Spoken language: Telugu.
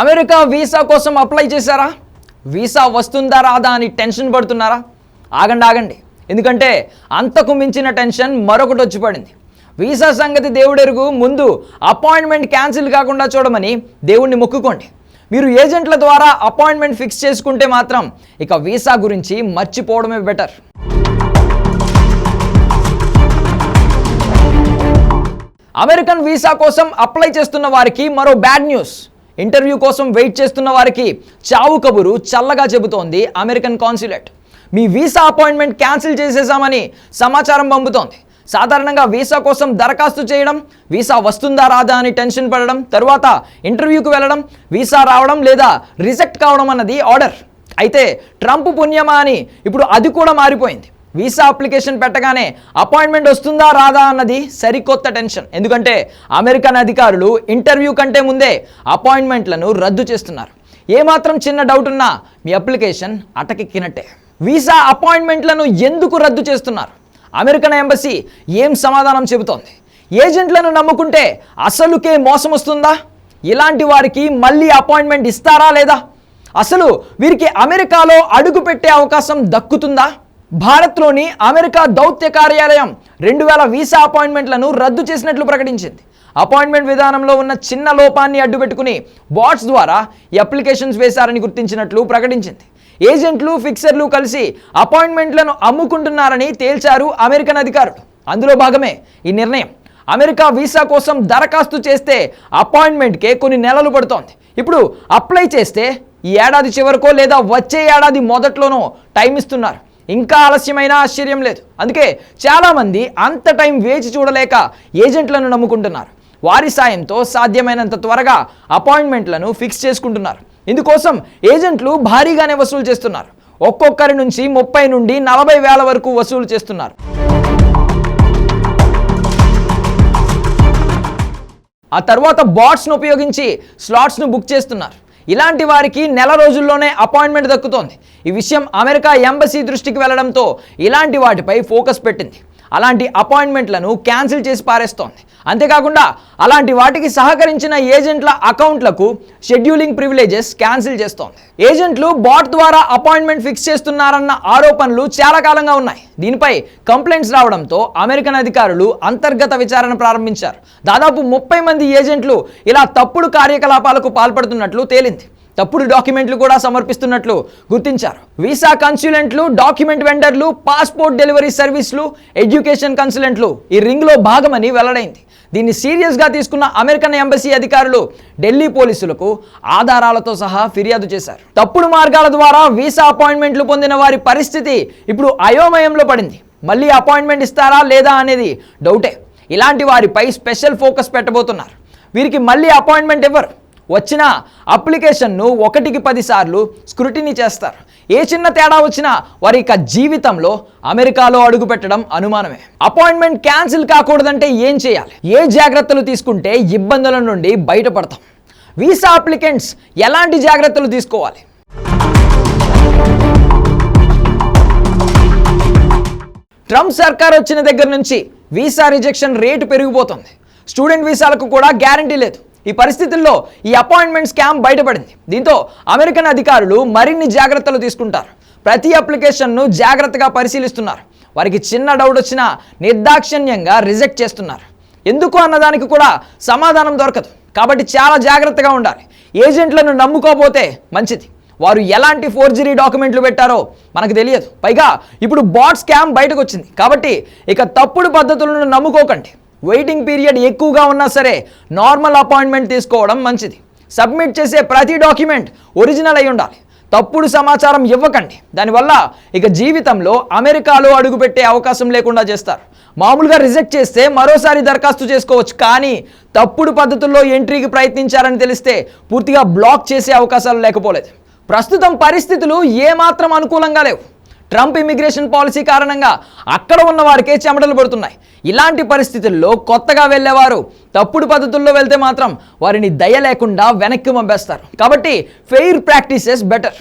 అమెరికా వీసా కోసం అప్లై చేశారా? వీసా వస్తుందా రాదా అని టెన్షన్ పడుతున్నారా? ఆగండి ఆగండి. ఎందుకంటే అంతకు మించిన టెన్షన్ మరొకటి వచ్చి పడింది. వీసా సంగతి దేవుడెరుగు ముందు అపాయింట్మెంట్ క్యాన్సిల్ కాకుండా చూడమని దేవుణ్ణి మొక్కుకోండి. మీరు ఏజెంట్ల ద్వారా అపాయింట్మెంట్ ఫిక్స్ చేసుకుంటే మాత్రం ఇక వీసా గురించి మర్చిపోవడమే బెటర్. అమెరికన్ వీసా కోసం అప్లై చేస్తున్న వారికి మరో బ్యాడ్ న్యూస్. ఇంటర్వ్యూ కోసం వెయిట్ చేస్తున్న వారికి చావు కబురు చల్లగా చెబుతోంది అమెరికన్ కాన్సులేట్. మీ వీసా అపాయింట్మెంట్ క్యాన్సిల్ చేసేసామని సమాచారం పంపుతోంది. సాధారణంగా వీసా కోసం దరఖాస్తు చేయడం వీసా వస్తుందా రాదా అని టెన్షన్ పడడం తరువాత ఇంటర్వ్యూకి వెళ్ళడం వీసా రావడం లేదా రిజెక్ట్ కావడం అన్నది ఆర్డర్. అయితే ట్రంప్ పుణ్యమా అని ఇప్పుడు అది కూడా మారిపోయింది. వీసా అప్లికేషన్ పెట్టగానే అపాయింట్మెంట్ వస్తుందా రాదా అన్నది సరికొత్త టెన్షన్. ఎందుకంటే అమెరికన్ అధికారులు ఇంటర్వ్యూ కంటే ముందే అపాయింట్మెంట్లను రద్దు చేస్తున్నారు. ఏమాత్రం చిన్న డౌట్ ఉన్నా మీ అప్లికేషన్ అటకెక్కినట్టే. వీసా అపాయింట్మెంట్లను ఎందుకు రద్దు చేస్తున్నారు? అమెరికన్ ఎంబసీ ఏం సమాధానం చెబుతోంది? ఏజెంట్లను నమ్ముకుంటే అసలుకే మోసం వస్తుందా? ఇలాంటి వారికి మళ్ళీ అపాయింట్మెంట్ ఇస్తారా లేదా? అసలు వీరికి అమెరికాలో అడుగు పెట్టే అవకాశం దక్కుతుందా? భారత్లోని అమెరికా దౌత్య కార్యాలయం రెండు వేల వీసా అపాయింట్మెంట్లను రద్దు చేసినట్లు ప్రకటించింది. అపాయింట్మెంట్ విధానంలో ఉన్న చిన్న లోపాన్ని అడ్డుపెట్టుకుని బాట్స్ ద్వారా ఈ అప్లికేషన్స్ వేశారని గుర్తించినట్లు ప్రకటించింది. ఏజెంట్లు ఫిక్సర్లు కలిసి అపాయింట్మెంట్లను అమ్ముకుంటున్నారని తేల్చారు అమెరికన్ అధికారులు. అందులో భాగమే ఈ నిర్ణయం. అమెరికా వీసా కోసం దరఖాస్తు చేస్తే అపాయింట్మెంట్కే కొన్ని నెలలు పడుతోంది. ఇప్పుడు అప్లై చేస్తే ఈ ఏడాది చివరికో లేదా వచ్చే ఏడాది మొదట్లోనో టైం ఇస్తున్నారు ఇంకా ఆలస్యమైన ఆశ్చర్యం లేదు. అందుకే చాలామంది అంత టైం వేచి చూడలేక ఏజెంట్లను నమ్ముకుంటున్నారు. వారి సాయంతో సాధ్యమైనంత త్వరగా అపాయింట్మెంట్లను ఫిక్స్ చేసుకుంటున్నారు. ఇందుకోసం ఏజెంట్లు భారీగానే వసూలు చేస్తున్నారు. ఒక్కొక్కరి నుంచి ముప్పై నుండి నలభై వేల వరకు వసూలు చేస్తున్నారు. ఆ తర్వాత బాట్స్ను ఉపయోగించి స్లాట్స్ను బుక్ చేస్తున్నారు. ఇలాంటి వారికి నెల రోజుల్లోనే అపాయింట్మెంట్ దక్కుతోంది. ఈ విషయం అమెరికా ఎంబసీ దృష్టికి వెళ్ళడంతో ఇలాంటి వాటిపై ఫోకస్ పెట్టింది. అలాంటి అపాయింట్మెంట్లను క్యాన్సిల్ చేసి పారేస్తోంది. అంతేకాకుండా అలాంటి వాటికి సహకరించిన ఏజెంట్ల అకౌంట్లకు షెడ్యూలింగ్ ప్రివిలేజెస్ క్యాన్సిల్ చేస్తోంది. ఏజెంట్లు బాట్ ద్వారా అపాయింట్మెంట్ ఫిక్స్ చేస్తున్నారన్న ఆరోపణలు చాలా కాలంగా ఉన్నాయి. దీనిపై కంప్లైంట్స్ రావడంతో అమెరికన్ అధికారులు అంతర్గత విచారణ ప్రారంభించారు. దాదాపు ముప్పై మంది ఏజెంట్లు ఇలా తప్పుడు కార్యకలాపాలకు పాల్పడుతున్నట్లు తేలింది. తప్పుడు డాక్యుమెంట్లు కూడా సమర్పిస్తున్నట్లు గుర్తించారు. వీసా కన్సులెంట్లు డాక్యుమెంట్ వెండర్లు పాస్పోర్ట్ డెలివరీ సర్వీసులు ఎడ్యుకేషన్ కన్సులెంట్లు ఈ రింగ్లో భాగమని వెల్లడైంది. దీన్ని సీరియస్గా తీసుకున్న అమెరికన్ ఎంబసీ అధికారులు ఢిల్లీ పోలీసులకు ఆధారాలతో సహా ఫిర్యాదు చేశారు. తప్పుడు మార్గాల ద్వారా వీసా అపాయింట్మెంట్లు పొందిన వారి పరిస్థితి ఇప్పుడు అయోమయంలో పడింది. మళ్ళీ అపాయింట్మెంట్ ఇస్తారా లేదా అనేది డౌటే. ఇలాంటి వారిపై స్పెషల్ ఫోకస్ పెట్టబోతున్నారు. వీరికి మళ్ళీ అపాయింట్మెంట్ ఇవ్వరు వచ్చిన అప్లికేషన్ను ఒకటికి పదిసార్లు స్క్రూటినీ చేస్తారు. ఏ చిన్న తేడా వచ్చినా వారి యొక్క జీవితంలో అమెరికాలో అడుగుపెట్టడం అనుమానమే. అపాయింట్మెంట్ క్యాన్సిల్ కాకూడదంటే ఏం చేయాలి? ఏ జాగ్రత్తలు తీసుకుంటే ఇబ్బందుల నుండి బయటపడతాం? వీసా అప్లికెంట్స్ ఎలాంటి జాగ్రత్తలు తీసుకోవాలి? ట్రంప్ సర్కార్ వచ్చిన దగ్గర నుంచి వీసా రిజెక్షన్ రేటు పెరిగిపోతుంది. స్టూడెంట్ వీసాలకు కూడా గ్యారంటీ లేదు. ఈ పరిస్థితుల్లో ఈ అపాయింట్మెంట్ స్కామ్ బయటపడింది. దీంతో అమెరికన్ అధికారులు మరిన్ని జాగ్రత్తలు తీసుకుంటారు. ప్రతి అప్లికేషన్ను జాగ్రత్తగా పరిశీలిస్తున్నారు. వారికి చిన్న డౌట్ వచ్చినా నిర్దాక్షిణ్యంగా రిజెక్ట్ చేస్తున్నారు. ఎందుకు అన్నదానికి కూడా సమాధానం దొరకదు. కాబట్టి చాలా జాగ్రత్తగా ఉండాలి. ఏజెంట్లను నమ్ముకోపోతే మంచిది. వారు ఎలాంటి ఫోర్జరీ డాక్యుమెంట్లు పెట్టారో మనకు తెలియదు. పైగా ఇప్పుడు బాట్ స్కామ్ బయటకు వచ్చింది కాబట్టి ఇక తప్పుడు పద్ధతులను నమ్ముకోకండి. వెయిటింగ్ పీరియడ్ ఎక్కువగా ఉన్నా సరే నార్మల్ అపాయింట్మెంట్ తీసుకోవడం మంచిది. సబ్మిట్ చేసే ప్రతి డాక్యుమెంట్ ఒరిజినల్ అయి ఉండాలి. తప్పుడు సమాచారం ఇవ్వకండి. దానివల్ల ఇక జీవితంలో అమెరికాలో అడుగుపెట్టే అవకాశం లేకుండా చేస్తారు. మామూలుగా రిజెక్ట్ చేస్తే మరోసారి దరఖాస్తు చేసుకోవచ్చు కానీ తప్పుడు పద్ధతుల్లో ఎంట్రీకి ప్రయత్నించారని తెలిస్తే పూర్తిగా బ్లాక్ చేసే అవకాశాలు లేకపోలేదు. ప్రస్తుతం పరిస్థితులు ఏమాత్రం అనుకూలంగా లేవు. ట్రంప్ ఇమిగ్రేషన్ పాలసీ కారణంగా అక్కడ ఉన్న వారికే చెమటలు పడుతున్నాయి. ఇలాంటి పరిస్థితుల్లో కొత్తగా వెళ్ళేవారు తప్పుడు పద్ధతుల్లో వెళ్తే మాత్రం వారిని దయ లేకుండా వెనక్కి పంపేస్తారు కాబట్టి ఫెయిర్ ప్రాక్టీసెస్ బెటర్